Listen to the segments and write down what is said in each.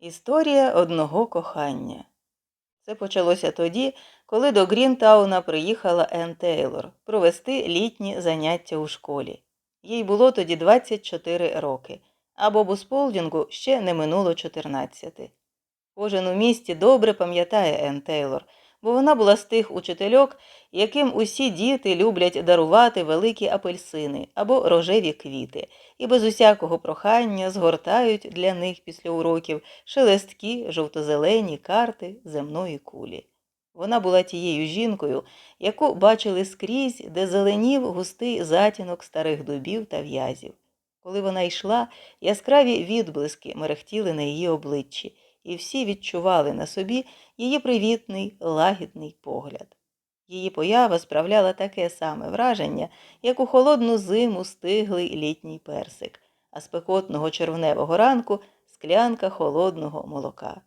Історія одного кохання. Це почалося тоді, коли до Грінтауна приїхала Ен Тейлор провести літні заняття у школі. Їй було тоді 24 роки, а Бобу Сполдінгу ще не минуло 14. Кожен у місті добре пам'ятає Ен Тейлор, бо вона була з тих учительок, яким усі діти люблять дарувати великі апельсини або рожеві квіти, і без усякого прохання згортають для них після уроків шелесткі жовто-зелені карти земної кулі. Вона була тією жінкою, яку бачили скрізь, де зеленів густий затінок старих дубів та в'язів. Коли вона йшла, яскраві відблиски мерехтіли на її обличчі, і всі відчували на собі її привітний, лагідний погляд. Її поява справляла таке саме враження, як у холодну зиму стиглий літній персик, а спекотного червневого ранку склянка холодного молока.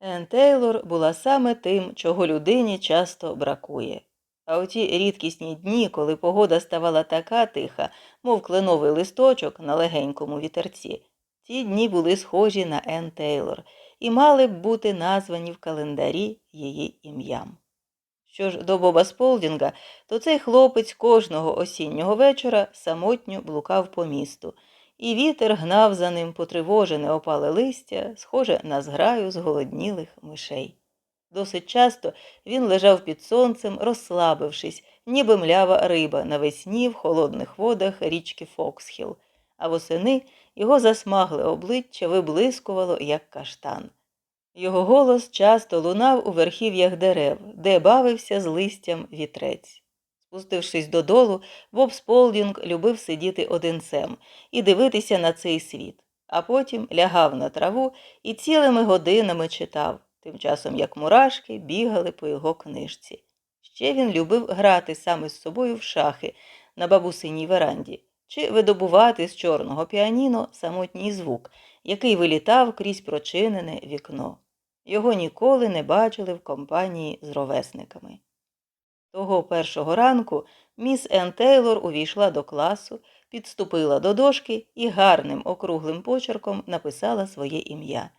Ен Тейлор була саме тим, чого людині часто бракує. А у ті рідкісні дні, коли погода ставала така тиха, мов кленовий листочок на легенькому вітерці, ті дні були схожі на Ен Тейлор і мали б бути названі в календарі її ім'ям. Що ж до Боба Сполдінга, то цей хлопець кожного осіннього вечора самотньо блукав по місту, і вітер гнав за ним потривожене опале листя, схоже на зграю зголоднілих мишей. Досить часто він лежав під сонцем, розслабившись, ніби млява риба навесні в холодних водах річки Фоксхіл, а восени його засмагле обличчя виблискувало, як каштан. Його голос часто лунав у верхів'ях дерев, де бавився з листям вітрець. Спустившись додолу, Боб Сполдінг любив сидіти одинцем і дивитися на цей світ, а потім лягав на траву і цілими годинами читав, тим часом як мурашки бігали по його книжці. Ще він любив грати саме з собою в шахи на бабусиній веранді чи видобувати з чорного піаніно самотній звук, який вилітав крізь прочинене вікно. Його ніколи не бачили в компанії з ровесниками. Того першого ранку міс Ен Тейлор увійшла до класу, підступила до дошки і гарним округлим почерком написала своє ім'я.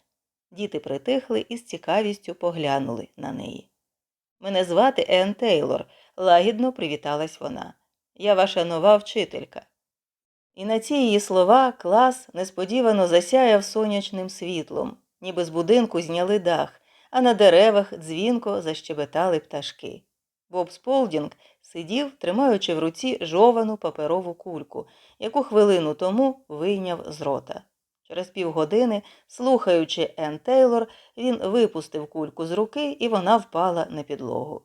Діти притихли і з цікавістю поглянули на неї. Мене звати Ен Тейлор, лагідно привіталась вона. Я ваша нова вчителька. І на ці її слова клас несподівано засяяв сонячним світлом, ніби з будинку зняли дах, а на деревах дзвінко защебетали пташки. Боб Сполдінг сидів, тримаючи в руці жовану паперову кульку, яку хвилину тому вийняв з рота. Через півгодини, слухаючи Ен Тейлор, він випустив кульку з руки, і вона впала на підлогу.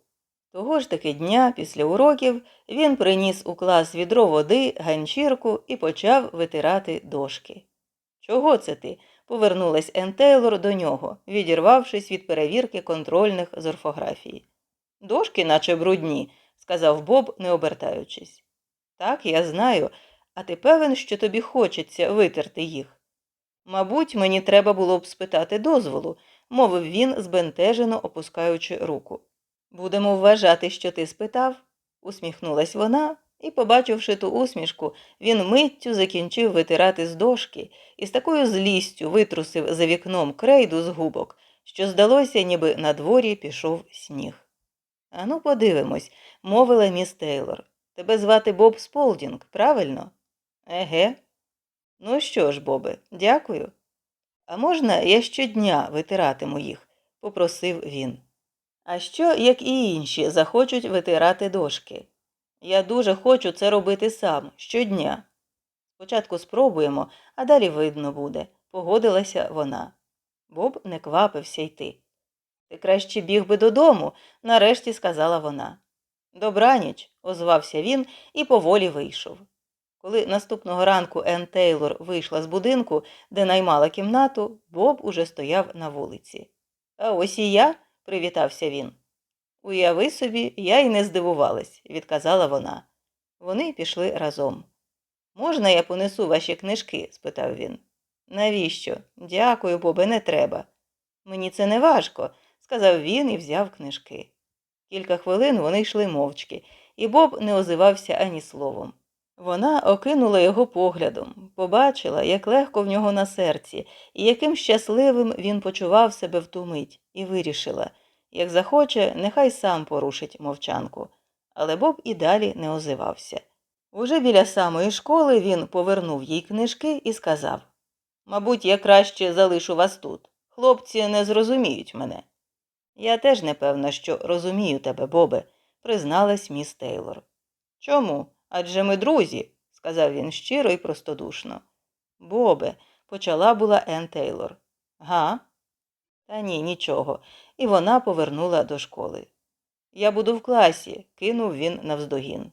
Того ж таки дня, після уроків, він приніс у клас відро води, ганчірку і почав витирати дошки. Чого це ти? повернулась Ен Тейлор до нього, відірвавшись від перевірки контрольних з орфографії. Дошки, наче брудні, сказав Боб, не обертаючись. Так, я знаю, а ти певен, що тобі хочеться витерти їх? Мабуть, мені треба було б спитати дозволу, мовив він, збентежено опускаючи руку. Будемо вважати, що ти спитав, усміхнулась вона, і, побачивши ту усмішку, він миттю закінчив витирати з дошки і з такою злістю витрусив за вікном крейду з губок, що здалося, ніби на дворі пішов сніг. Ану, подивимось, мовила міс Тейлор. Тебе звати Боб Сполдінг, правильно? Еге. Ну що ж, Бобе, дякую. А можна я щодня витиратиму їх? попросив він. А що, як і інші, захочуть витирати дошки? Я дуже хочу це робити сам, щодня. Спочатку спробуємо, а далі видно буде, погодилася вона. Боб не квапився йти. Ти краще біг би додому, нарешті сказала вона. Добраніч, озвався він і поволі вийшов. Коли наступного ранку Ен Тейлор вийшла з будинку, де наймала кімнату, Боб уже стояв на вулиці. А ось і я, привітався він. Уяви собі, я й не здивувалась, відказала вона. Вони пішли разом. Можна я понесу ваші книжки? спитав він. Навіщо? Дякую, Бобе, не треба. Мені це не важко, сказав він і взяв книжки. Кілька хвилин вони йшли мовчки, і Боб не озивався ані словом. Вона окинула його поглядом, побачила, як легко в нього на серці, і яким щасливим він почував себе в ту мить, і вирішила, як захоче, нехай сам порушить мовчанку. Але Боб і далі не озивався. Уже біля самої школи він повернув їй книжки і сказав Мабуть, я краще залишу вас тут. Хлопці не зрозуміють мене. Я теж не певна, що розумію тебе, Бобе, призналась міс Тейлор. Чому? Адже ми друзі, сказав він щиро і простодушно. Бобе, почала була Ен Тейлор. Га? Та ні, нічого. І вона повернула до школи. Я буду в класі, кинув він навздогін.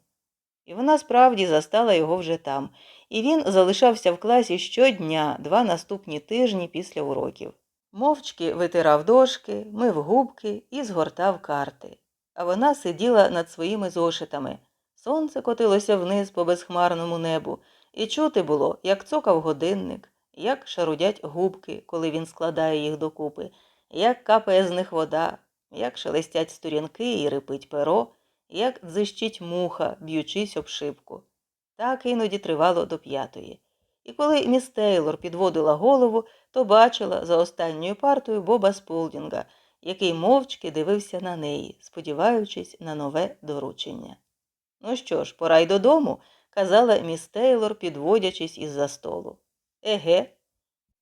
І вона справді застала його вже там, і він залишався в класі щодня два наступні тижні після уроків. Мовчки витирав дошки, мив губки і згортав карти. А вона сиділа над своїми зошитами. Сонце котилося вниз по безхмарному небу, і чути було, як цокав годинник, як шарудять губки, коли він складає їх докупи, як капає з них вода, як шелестять сторінки і рипить перо, як дзищить муха, б'ючись об шибку. Так іноді тривало до п'ятої. І коли міс Тейлор підводила голову, то бачила за останньою партою Боба Сполдінга, який мовчки дивився на неї, сподіваючись на нове доручення. Ну що ж, пора й додому, казала міс Тейлор, підводячись із-за столу. Еге.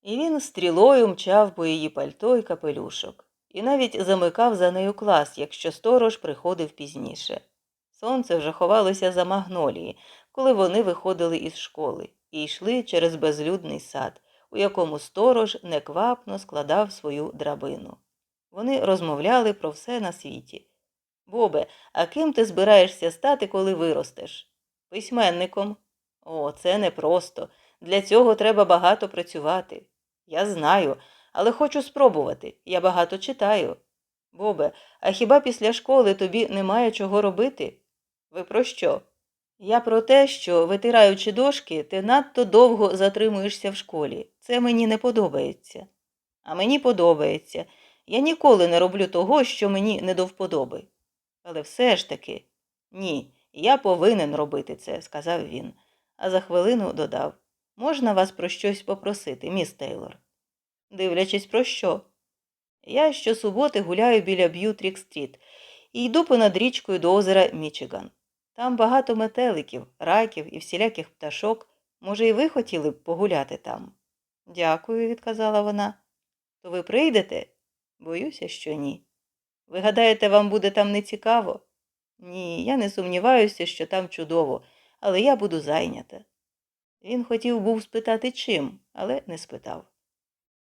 І він стрілою мчав по її пальто й капелюшок, і навіть замикав за нею клас, якщо сторож приходив пізніше. Сонце вже ховалося за магнолії, коли вони виходили із школи і йшли через безлюдний сад, у якому сторож неквапно складав свою драбину. Вони розмовляли про все на світі. Бобе, а ким ти збираєшся стати, коли виростеш? Письменником. О, це непросто. Для цього треба багато працювати. Я знаю, але хочу спробувати. Я багато читаю. Бобе, а хіба після школи тобі немає чого робити? Ви про що? Я про те, що, витираючи дошки, ти надто довго затримуєшся в школі. Це мені не подобається. А мені подобається. Я ніколи не роблю того, що мені не до вподоби. Але все ж таки, ні, я повинен робити це, сказав він, а за хвилину додав можна вас про щось попросити, міс Тейлор? Дивлячись, про що? Я щосуботи гуляю біля Б'ютрік-стріт і йду понад річкою до озера Мічиган. Там багато метеликів, раків і всіляких пташок. Може, і ви хотіли б погуляти там? Дякую, відказала вона. То ви прийдете? Боюся, що ні. Ви гадаєте, вам буде там не цікаво? Ні, я не сумніваюся, що там чудово, але я буду зайнята. Він хотів був спитати чим, але не спитав.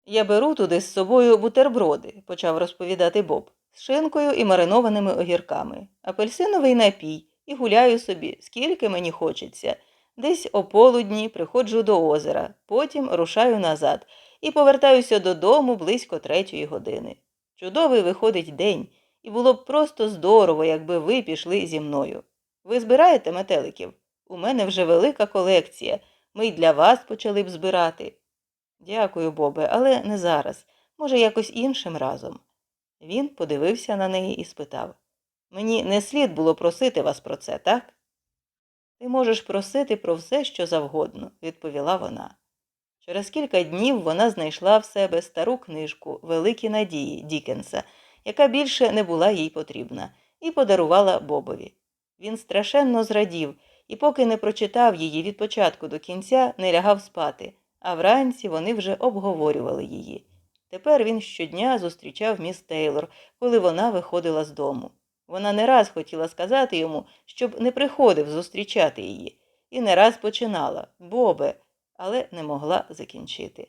Я беру туди з собою бутерброди, почав розповідати Боб, з шинкою і маринованими огірками, апельсиновий напій і гуляю собі, скільки мені хочеться. Десь о полудні приходжу до озера, потім рушаю назад і повертаюся додому близько третьої години. Чудовий виходить день, і було б просто здорово, якби ви пішли зі мною. Ви збираєте метеликів? У мене вже велика колекція. Ми й для вас почали б збирати. Дякую, Бобе, але не зараз. Може, якось іншим разом. Він подивився на неї і спитав Мені не слід було просити вас про це, так? Ти можеш просити про все, що завгодно, відповіла вона. Через кілька днів вона знайшла в себе стару книжку Великі надії Дікенса, яка більше не була їй потрібна, і подарувала Бобові. Він страшенно зрадів і, поки не прочитав її від початку до кінця, не лягав спати, а вранці вони вже обговорювали її. Тепер він щодня зустрічав міс Тейлор, коли вона виходила з дому. Вона не раз хотіла сказати йому, щоб не приходив зустрічати її, і не раз починала Бобе, але не могла закінчити.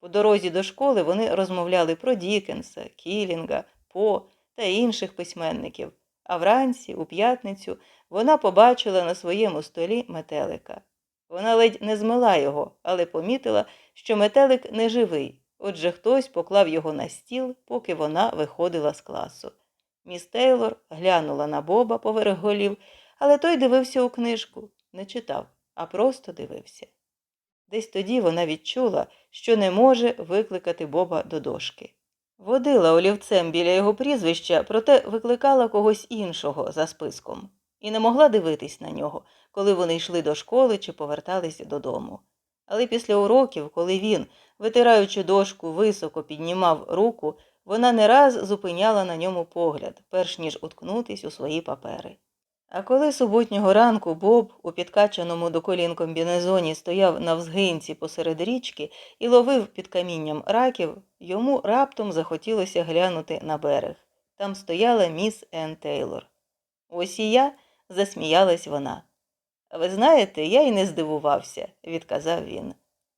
По дорозі до школи вони розмовляли про Дікенса, Кілінга, По та інших письменників, а вранці, у п'ятницю, вона побачила на своєму столі метелика. Вона ледь не змила його, але помітила, що метелик не живий, отже хтось поклав його на стіл, поки вона виходила з класу. Міс Тейлор глянула на Боба поверх голів, але той дивився у книжку, не читав, а просто дивився. Десь тоді вона відчула, що не може викликати Боба до дошки. Водила олівцем біля його прізвища, проте викликала когось іншого за списком і не могла дивитись на нього, коли вони йшли до школи чи повертались додому. Але після уроків, коли він, витираючи дошку, високо піднімав руку, вона не раз зупиняла на ньому погляд, перш ніж уткнутись у свої папери. А коли суботнього ранку Боб у підкачаному до колін комбінезоні стояв на взгинці посеред річки і ловив під камінням раків, йому раптом захотілося глянути на берег. Там стояла міс Енн Тейлор. Ось і я, засміялась вона. «А Ви знаєте, я й не здивувався, відказав він.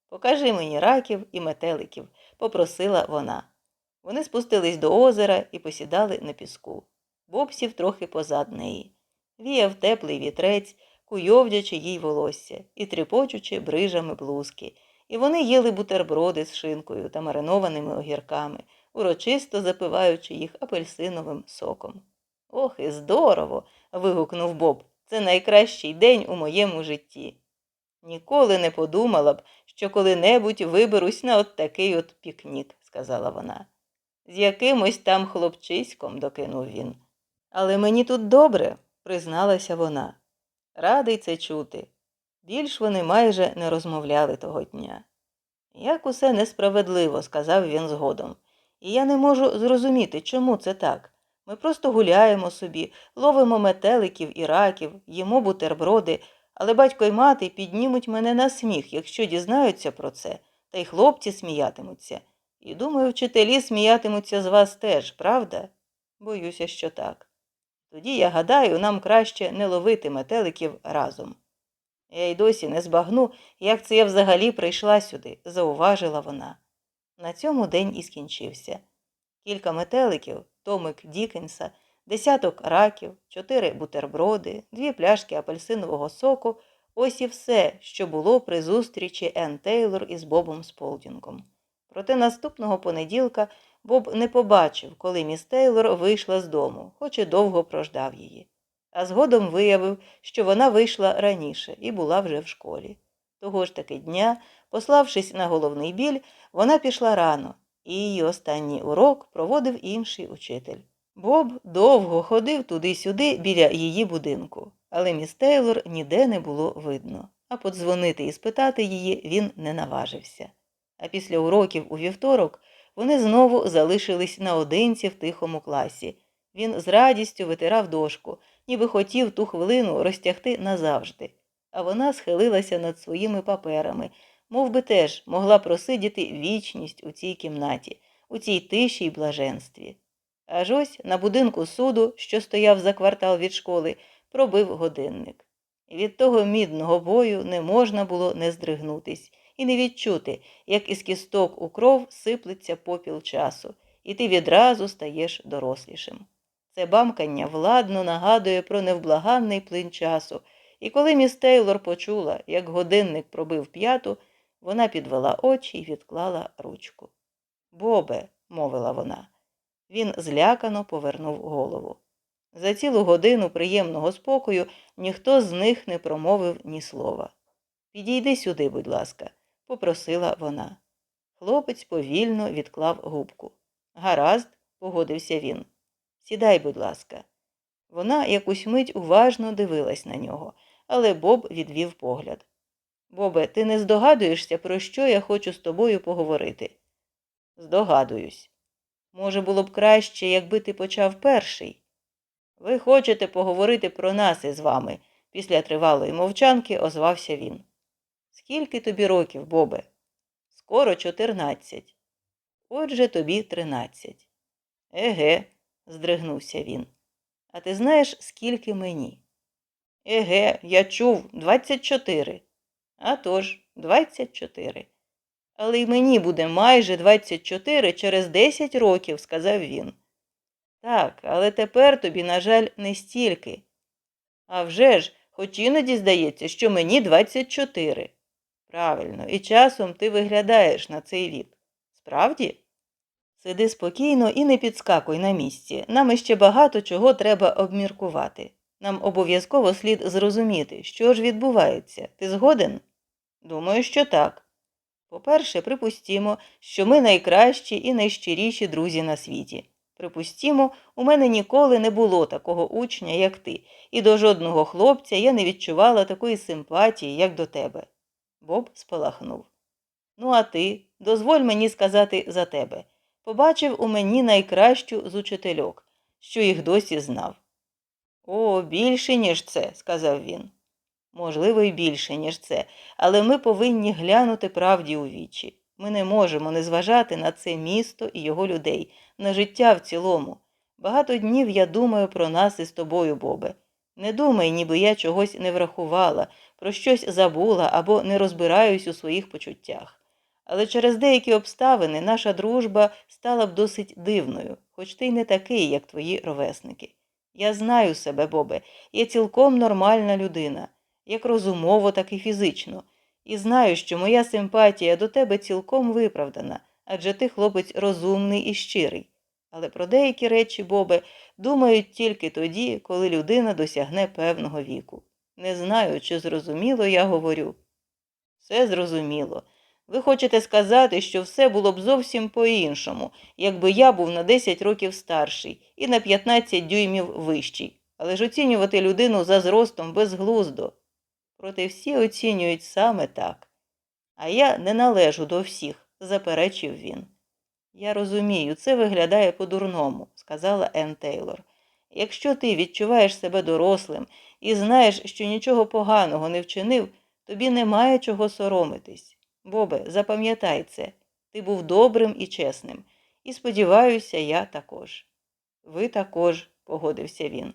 Покажи мені раків і метеликів, попросила вона. Вони спустились до озера і посідали на піску. Боб сів трохи позад неї. Віяв теплий вітрець, куйовдячи їй волосся і тріпочучи брижами блузки, і вони їли бутерброди з шинкою та маринованими огірками, урочисто запиваючи їх апельсиновим соком. Ох, і здорово. вигукнув Боб. Це найкращий день у моєму житті. Ніколи не подумала б, що коли-небудь виберусь на от такий от пікнік, сказала вона. З якимось там хлопчиськом, докинув він. Але мені тут добре, призналася вона. Радий це чути. Більш вони майже не розмовляли того дня. Як усе несправедливо, сказав він згодом, і я не можу зрозуміти, чому це так. Ми просто гуляємо собі, ловимо метеликів і раків, їмо бутерброди, але батько й мати піднімуть мене на сміх, якщо дізнаються про це, та й хлопці сміятимуться. І думаю, вчителі сміятимуться з вас теж, правда? Боюся, що так. Тоді, я гадаю, нам краще не ловити метеликів разом. Я й досі не збагну, як це я взагалі прийшла сюди, зауважила вона. На цьому день і скінчився. Кілька метеликів, томик Дікенса, десяток раків, чотири бутерброди, дві пляшки апельсинового соку ось і все, що було при зустрічі Енн Тейлор із Бобом Сполдінгом. Проте наступного понеділка Боб не побачив, коли міс Тейлор вийшла з дому, хоч і довго прождав її. А згодом виявив, що вона вийшла раніше і була вже в школі. Того ж таки дня, пославшись на головний біль, вона пішла рано, і її останній урок проводив інший учитель. Боб довго ходив туди-сюди біля її будинку, але міс Тейлор ніде не було видно, а подзвонити і спитати її він не наважився. А після уроків у вівторок вони знову залишились наодинці в тихому класі. Він з радістю витирав дошку, ніби хотів ту хвилину розтягти назавжди, а вона схилилася над своїми паперами, мов би теж могла просидіти вічність у цій кімнаті, у цій тиші й блаженстві. Аж ось на будинку суду, що стояв за квартал від школи, пробив годинник. Від того мідного бою не можна було не здригнутись і не відчути, як із кісток у кров сиплеться попіл часу, і ти відразу стаєш дорослішим. Це бамкання владно нагадує про невблаганний плин часу, і коли міс Тейлор почула, як годинник пробив п'яту, вона підвела очі і відклала ручку. Бобе, мовила вона. Він злякано повернув голову. За цілу годину приємного спокою ніхто з них не промовив ні слова. Підійди сюди, будь ласка, попросила вона. Хлопець повільно відклав губку. Гаразд, погодився він. Сідай, будь ласка. Вона якусь мить уважно дивилась на нього, але Боб відвів погляд. Бобе, ти не здогадуєшся, про що я хочу з тобою поговорити? Здогадуюсь. Може, було б краще, якби ти почав перший. Ви хочете поговорити про нас із вами, після тривалої мовчанки озвався він. Скільки тобі років, Бобе? Скоро чотирнадцять. Отже, тобі тринадцять. Еге, здригнувся він. А ти знаєш, скільки мені? Еге, я чув двадцять чотири. А тож, двадцять чотири. Але й мені буде майже двадцять чотири через десять років, сказав він. Так, але тепер тобі, на жаль, не стільки. А вже ж, хоч іноді здається, що мені двадцять чотири. Правильно, і часом ти виглядаєш на цей вік. Справді? Сиди спокійно і не підскакуй на місці. Нам іще багато чого треба обміркувати. Нам обов'язково слід зрозуміти, що ж відбувається. Ти згоден? Думаю, що так. По-перше, припустімо, що ми найкращі і найщиріші друзі на світі. Припустімо, у мене ніколи не було такого учня, як ти, і до жодного хлопця я не відчувала такої симпатії, як до тебе. Боб спалахнув. Ну, а ти, дозволь мені сказати за тебе. Побачив у мені найкращу з учительок, що їх досі знав. О, більше, ніж це, сказав він. Можливо, і більше, ніж це, але ми повинні глянути правді у вічі. Ми не можемо не зважати на це місто і його людей, на життя в цілому. Багато днів я думаю про нас із тобою, Бобе. Не думай, ніби я чогось не врахувала, про щось забула або не розбираюсь у своїх почуттях. Але через деякі обставини наша дружба стала б досить дивною, хоч ти й не такий, як твої ровесники. Я знаю себе, Бобе, я цілком нормальна людина, як розумово, так і фізично, і знаю, що моя симпатія до тебе цілком виправдана, адже ти хлопець розумний і щирий. Але про деякі речі, Бобе, думають тільки тоді, коли людина досягне певного віку. Не знаю, чи зрозуміло я говорю. Все зрозуміло. Ви хочете сказати, що все було б зовсім по-іншому, якби я був на 10 років старший і на 15 дюймів вищий, але ж оцінювати людину за зростом безглуздо. Проте всі оцінюють саме так. А я не належу до всіх, заперечив він. Я розумію, це виглядає по-дурному, сказала Енн Тейлор. Якщо ти відчуваєш себе дорослим і знаєш, що нічого поганого не вчинив, тобі немає чого соромитись. Бобе, запам'ятай це, ти був добрим і чесним, і сподіваюся, я також. Ви також, погодився він.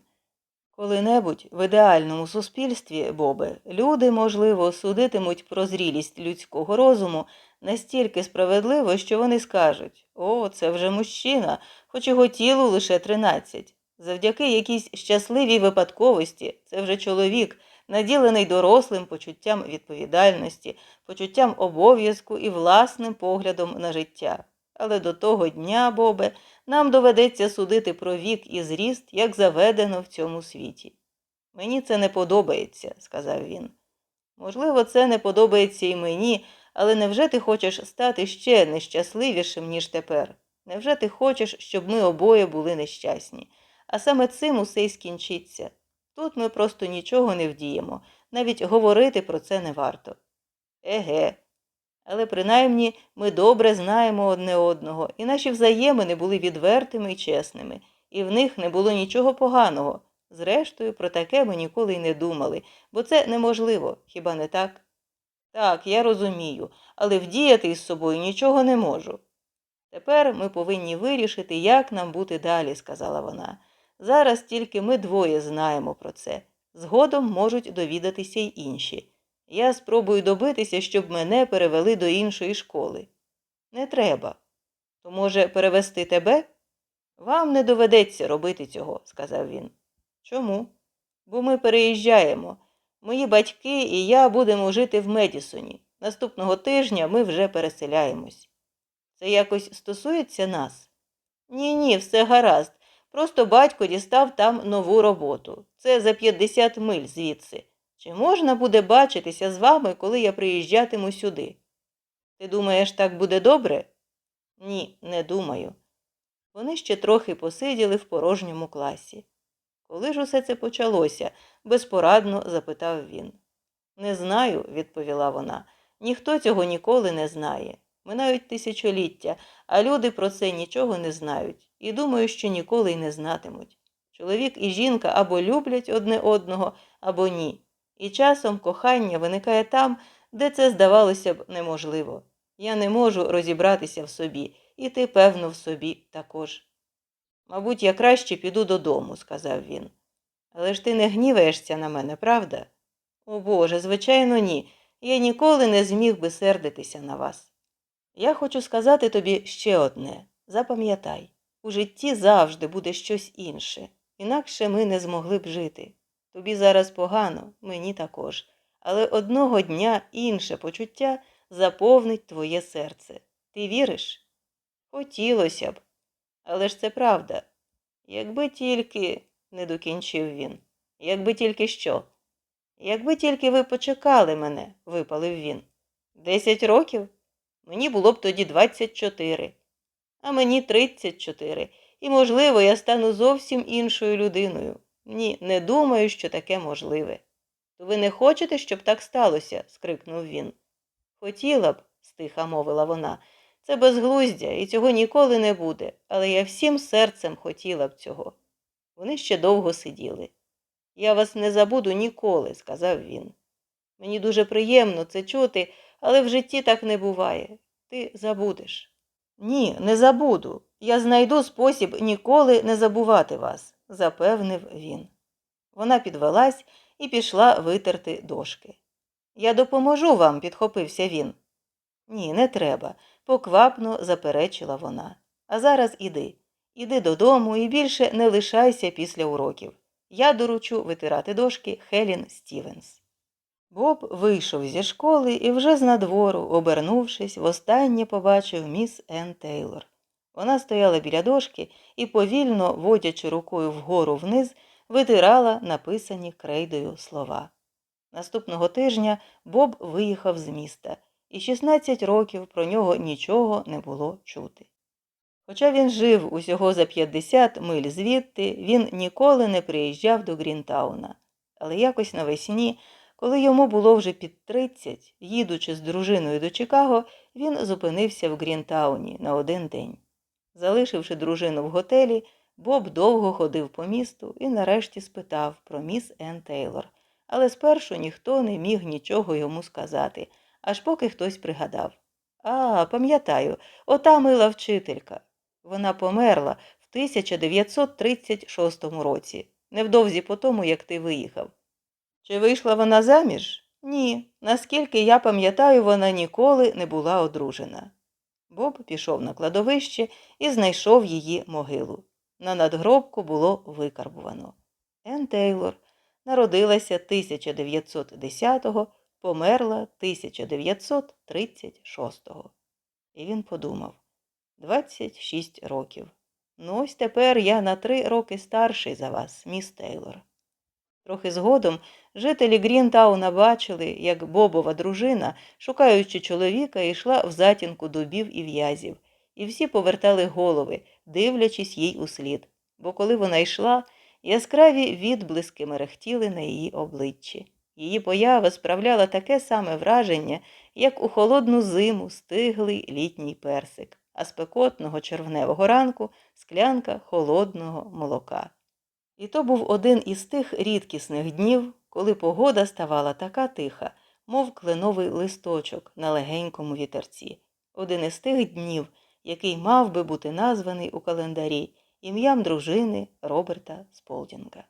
Коли-небудь в ідеальному суспільстві, Бобе, люди, можливо, судитимуть про зрілість людського розуму настільки справедливо, що вони скажуть О, це вже мужчина, хоч його тілу лише тринадцять. Завдяки якійсь щасливій випадковості це вже чоловік, наділений дорослим почуттям відповідальності, почуттям обов'язку і власним поглядом на життя. Але до того дня, Бобе, нам доведеться судити про вік і зріст, як заведено в цьому світі. Мені це не подобається, сказав він. Можливо, це не подобається і мені, але невже ти хочеш стати ще нещасливішим, ніж тепер? Невже ти хочеш, щоб ми обоє були нещасні? А саме цим усе й скінчиться. Тут ми просто нічого не вдіємо, навіть говорити про це не варто. Еге. Але принаймні ми добре знаємо одне одного, і наші взаємини були відвертими і чесними, і в них не було нічого поганого. Зрештою, про таке ми ніколи й не думали, бо це неможливо, хіба не так? Так, я розумію, але вдіяти із собою нічого не можу. Тепер ми повинні вирішити, як нам бути далі, сказала вона. Зараз тільки ми двоє знаємо про це. Згодом можуть довідатися й інші. Я спробую добитися, щоб мене перевели до іншої школи. Не треба. То, може, перевести тебе? Вам не доведеться робити цього, сказав він. Чому? Бо ми переїжджаємо. Мої батьки і я будемо жити в Медісоні. Наступного тижня ми вже переселяємось. Це якось стосується нас? Ні, ні, все гаразд. Просто батько дістав там нову роботу. Це за 50 миль звідси. Чи можна буде бачитися з вами, коли я приїжджатиму сюди? Ти думаєш, так буде добре? Ні, не думаю. Вони ще трохи посиділи в порожньому класі. Коли ж усе це почалося? безпорадно запитав він. Не знаю, відповіла вона. Ніхто цього ніколи не знає. Минають тисячоліття, а люди про це нічого не знають і думаю, що ніколи й не знатимуть. Чоловік і жінка або люблять одне одного, або ні. І часом кохання виникає там, де це здавалося б неможливо. Я не можу розібратися в собі, і ти, певно, в собі також. Мабуть, я краще піду додому, сказав він. Але ж ти не гніваєшся на мене, правда? О Боже, звичайно, ні. Я ніколи не зміг би сердитися на вас. Я хочу сказати тобі ще одне запам'ятай у житті завжди буде щось інше, інакше ми не змогли б жити. Тобі зараз погано, мені також, але одного дня інше почуття заповнить твоє серце. Ти віриш? Хотілося б. Але ж це правда. Якби тільки, не докінчив він, якби тільки що? Якби тільки ви почекали мене, випалив він. Десять років? Мені було б тоді двадцять чотири, а мені тридцять чотири, і, можливо, я стану зовсім іншою людиною. Ні, не думаю, що таке можливе. То ви не хочете, щоб так сталося? скрикнув він. Хотіла б, стиха мовила вона. Це безглуздя, і цього ніколи не буде, але я всім серцем хотіла б цього. Вони ще довго сиділи. Я вас не забуду ніколи, сказав він. Мені дуже приємно це чути, але в житті так не буває. Ти забудеш. Ні, не забуду. Я знайду спосіб ніколи не забувати вас, запевнив він. Вона підвелась і пішла витерти дошки. Я допоможу вам, підхопився він. Ні, не треба, поквапно заперечила вона. А зараз іди. Іди додому і більше не лишайся після уроків. Я доручу витирати дошки Хелін Стівенс. Боб вийшов зі школи і вже з надвору, обернувшись, востаннє побачив міс Енн Тейлор. Вона стояла біля дошки і, повільно, водячи рукою вгору вниз, витирала написані крейдою слова. Наступного тижня Боб виїхав з міста, і 16 років про нього нічого не було чути. Хоча він жив усього за 50 миль звідти, він ніколи не приїжджав до Грінтауна. Але якось навесні, коли йому було вже під 30, їдучи з дружиною до Чикаго, він зупинився в Грінтауні на один день. Залишивши дружину в готелі, Боб довго ходив по місту і нарешті спитав про міс Енн Тейлор. Але спершу ніхто не міг нічого йому сказати, аж поки хтось пригадав. А, пам'ятаю, ота мила вчителька. Вона померла в 1936 році, невдовзі по тому, як ти виїхав. Чи вийшла вона заміж? Ні. Наскільки я пам'ятаю, вона ніколи не була одружена. Боб пішов на кладовище і знайшов її могилу. На надгробку було викарбувано. Ен Тейлор народилася 1910-го, померла 1936-го. І він подумав 26 років. Ну, ось тепер я на три роки старший за вас, міс Тейлор. Трохи згодом жителі Грінтауна бачили, як Бобова дружина, шукаючи чоловіка, йшла в затінку дубів і в'язів, і всі повертали голови, дивлячись їй услід, бо коли вона йшла, яскраві відблиски мерехтіли на її обличчі. Її поява справляла таке саме враження, як у холодну зиму стиглий літній персик, а спекотного червневого ранку склянка холодного молока. І то був один із тих рідкісних днів, коли погода ставала така тиха, мов кленовий листочок на легенькому вітерці. Один із тих днів, який мав би бути названий у календарі ім'ям дружини Роберта Сполдінга.